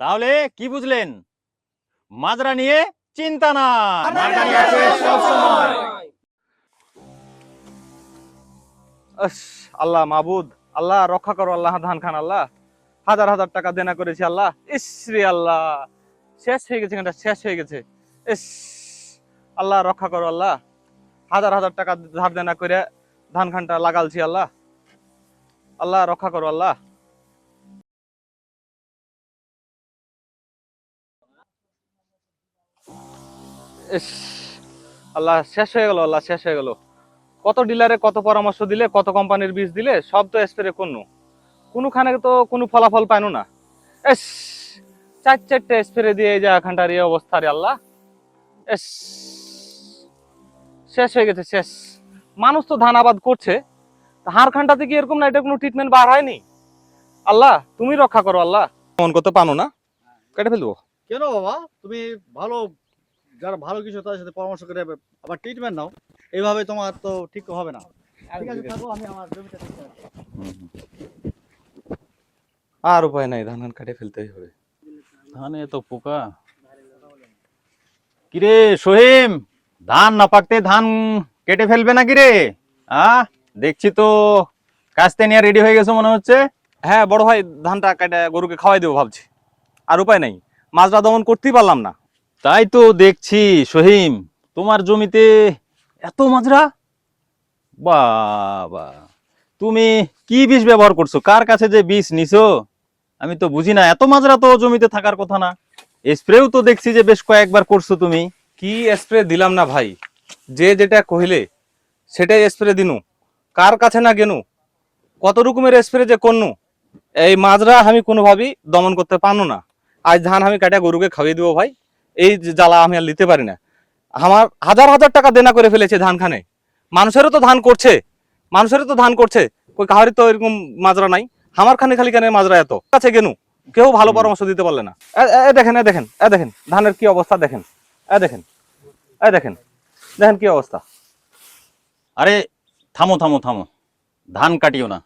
তাহলে কি বুঝলেন? মাজরা নিয়ে চিন্তা না আস, আল্লাহ মাবুদ আল্লাহ রক্ষা করো আল্লাহ ধান খান আল্লাহ। হাজার হাজার টাকা দেনা করেছি আল্লাহ। ইস রে আল্লাহ শেষ হয়ে গেছে এখানটা শেষ হয়ে গেছে। ইস আল্লাহ রক্ষা করো আল্লাহ। হাজার হাজার টাকা ধার দেনা করে ধান খানটা লাগালছি আল্লাহ। আল্লাহ রক্ষা করো আল্লাহ। ইস আল্লাহ শেষ হয়ে গেল আল্লাহ শেষ হয়ে গেল। কত ডিলারে কত পরামর্শ দিলে কত কোম্পানির বীজ দিলে সব তো স্প্রে করনু কোনোখানে তো কোনো ফলাফল পাইনু না। এস চার চারটে স্প্রে দিয়ে এই যে এখানটার এই অবস্থা রে আল্লাহ। এস শেষ হয়ে গেছে শেষ। মানুষ তো ধান আবাদ করছে। তা হাড় খানটাতে কি এরকম না এটা কোনো ট্রিটমেন্ট বার হয়নি? আল্লাহ তুমি রক্ষা করো আল্লাহ। মন করতে পানো না? কেটে ফেলব। কেন বাবা? তুমি ভালো যারা ভালো কিছু তাদের সাথে পরামর্শ করে আবার ট্রিটমেন্ট নাও। এইভাবে তোমার তো ঠিক হবে না। ঠিক আছে থাকো আমি আমার জমিটা দেখতে আসি। আর উপায় নাই ধান কাটে ফেলতেই হবে। ধানে তো পোকা। কিরে সোহিম ধান না পাকতে ধান কেটে ফেলবে নাকি রে? আ দেখছি তো কাস্তে নিয়ে রেডি হয়ে গেছে মনে হচ্ছে? হ্যাঁ বড় ভাই ধানটা কেটে গরুকে খাওয়াই দেবো ভাবছি। আর উপায় নাই মাছটা দমন করতেই পারলাম না। তাই তো দেখছি, সহিম, তোমার জমিতে এত মাজরা? বাবা, তুমি কি বিষ ব্যবহার করছ? কার কাছে যে বিষ নিছো? আমি তো বুঝি না, এত মাজরা তো জমিতে থাকার কথা না। স্প্রেও তো দেখছি যে বেশ কয়েকবার করছ তুমি। কি স্প্রে দিলাম না ভাই? যে যেটা কহিলে, সেটাই স্প্রে দিনু। কার কাছে না গেনু? কত রকমের স্প্রে যে করনু? এই মাজরা আমি কোনোভাবেই দমন করতে পারনু না। আজ ধান আমি কাটা গরুকে খাইয়ে দিব ভাই। এই যে জ্বালা আমি আর নিতে পারি না। আমার হাজার হাজার টাকা দেনা করে ফেলেছে ধান খানে মানুষেরও তো ধান করছে। মানুষেরও তো ধান করছে। কই কাহারি তো এরকম মাজরা নাই। আমার খানে খালি কেন মাজরা এত? কাছে গেনু কেউ ভালো পরামর্শ দিতে পারলে না। এ দেখেন এ দেখেন এ দেখেন ধানের কি অবস্থা দেখেন। এ দেখেন এ দেখেন দেখেন কি অবস্থা। আরে থামো থামো থামো। ধান কাটিও না।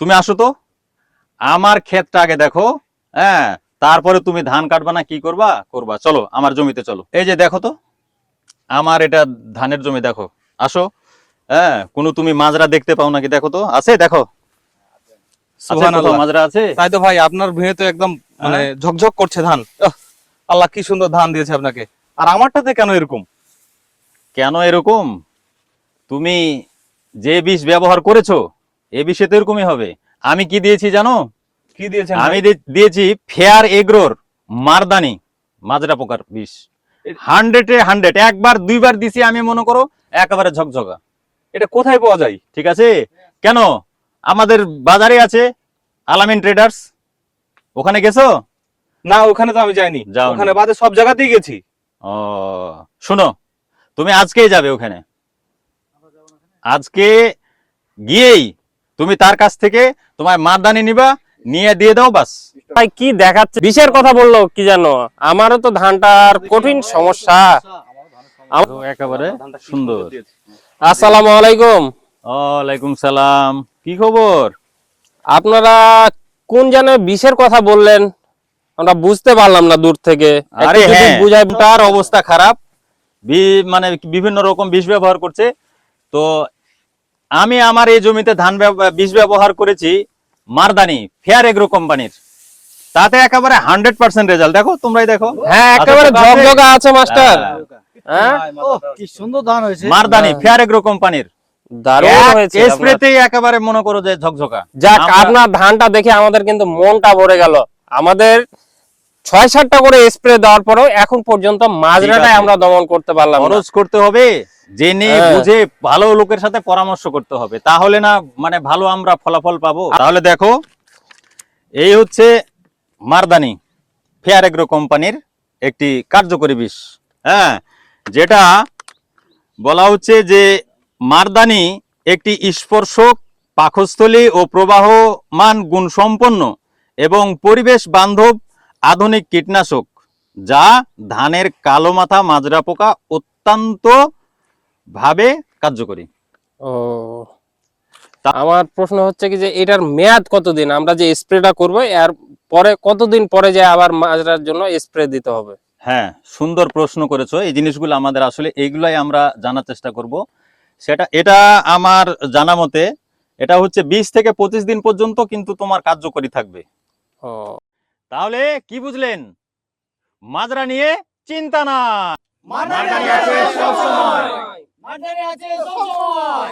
তুমি আসো তো। আমার ক্ষেতটা আগে দেখো হ্যাঁ। তারপরে তুমি ধান কাটবা না কি করবা? করবা। চলো আমার জমিতে চলো। এই যে দেখো তো আমার এটা ধানের জমি দেখো। আসো। হ্যাঁ কোনো তুমি মাজরা দেখতে পাও নাকি? দেখো তো। আছে? দেখো। মাজরা আছে? তাই তো ভাই আপনার ভুঁয়ে তো একদম মানে ঝকঝক করছে ধান। আল্লাহ কি সুন্দর ধান দিয়েছে আপনাকে। আর আমারটাতে কেন এরকম? কেন এরকম? তুমি যে বিষ ব্যবহার করেছ এ বিষে তো এরকমই হবে। আমি কি দিয়েছি জানো? কি দিয়েছেন আমি দিয়েছি ফেয়ার এগ্রোর মারদানি মাজরা পোকার বিষ। হান্ড্রেডে হান্ড্রেড। একবার দুইবার দিছি আমি মনে করো একেবারে ঝকঝকা। এটা কোথায় পাওয়া যায়? ঠিক আছে? কেন? আমাদের বাজারে আছে আলামিন ট্রেডার্স। ওখানে গেছো? না ওখানে তো আমি যাইনি। ওখানে বাদে সব জায়গাতেই গেছি। ও শোনো তুমি আজকেই যাবে ওখানে। আজকে গিয়েই তুমি তার কাছ থেকে তোমার মারদানি নিবা নিয়ে দিয়ে দাও বাস। ভাই কি দেখাচ্ছে? বিষের কথা বলল কি জানো? আমারও তো ধানটার কঠিন সমস্যা। একেবারে সুন্দর। আসসালামু আলাইকুম। ওয়ালাইকুম সালাম। কি খবর? আপনারা কোন যেন বিষের কথা বললেন? আমরা বুঝতে পারলাম না দূর থেকে। আরে হ্যাঁ। বুঝাই তার অবস্থা খারাপ। মানে বিভিন্ন রকম বিষ ব্যবহার করছে। তো আমি আমার এই জমিতে ধান বিষ ব্যবহার করেছি। মারদানি ফেয়ার এগ্রো কোম্পানির। তাতে একেবারে হান্ড্রেড পার্সেন্ট রেজাল্ট। দেখো তোমরাই দেখো। হ্যাঁ একেবারে আচ্ছা, আছে। ঝকঝকা আছে মাস্টার। হ্যাঁ। হ্যাঁ কি সুন্দর ধান হয়েছে। মারদানি ফেয়ার এগ্রো কোম্পানির। দারুণ হয়েছে স্প্রেতেই একেবারে মনে করো যে ঝকঝকা যাক আমরা- আপনার ধানটা দেখে আমাদের কিন্তু মনটা ভরে গেল। আমাদের ছয় সাতটা করে স্প্রে দেওয়ার পরেও এখন পর্যন্ত মাজরাটাই আমরা দমন করতে পারলাম। খরচ করতে হবে। জেনে হ্যাঁ। বুঝে ভালো লোকের সাথে পরামর্শ করতে হবে। তাহলে না মানে ভালো আমরা ফলাফল পাবো। তাহলে দেখো এই হচ্ছে মারদানি ফেয়ার এগ্রো কোম্পানির একটি কার্যকরী বিষ। হ্যাঁ যেটা বলা হচ্ছে যে মারদানি একটি স্পর্শক পাকস্থলী ও প্রবাহমান গুণসম্পন্ন এবং পরিবেশ বান্ধব আধুনিক কীটনাশক যা ধানের কালো মাথা মাজরা পোকা অত্যন্ত ভাবে কার্যকরী। ও। আমার প্রশ্ন হচ্ছে কি যে এটার মেয়াদ কতদিন? আমরা যে স্প্রেটা করব এর পরে কতদিন পরে যে আবার মাজরার জন্য স্প্রে দিতে হবে? হ্যাঁ সুন্দর প্রশ্ন করেছ। এই জিনিসগুলো আমাদের আসলে এইগুলাই আমরা জানার চেষ্টা করব। সেটা এটা আমার জানা মতে এটা হচ্ছে বিশ থেকে পঁচিশ দিন পর্যন্ত কিন্তু তোমার কার্যকরী থাকবে। ও। তাহলে কি বুঝলেন? মাজরা নিয়ে চিন্তা না সবসময় মার্ডারি আছে সবসময়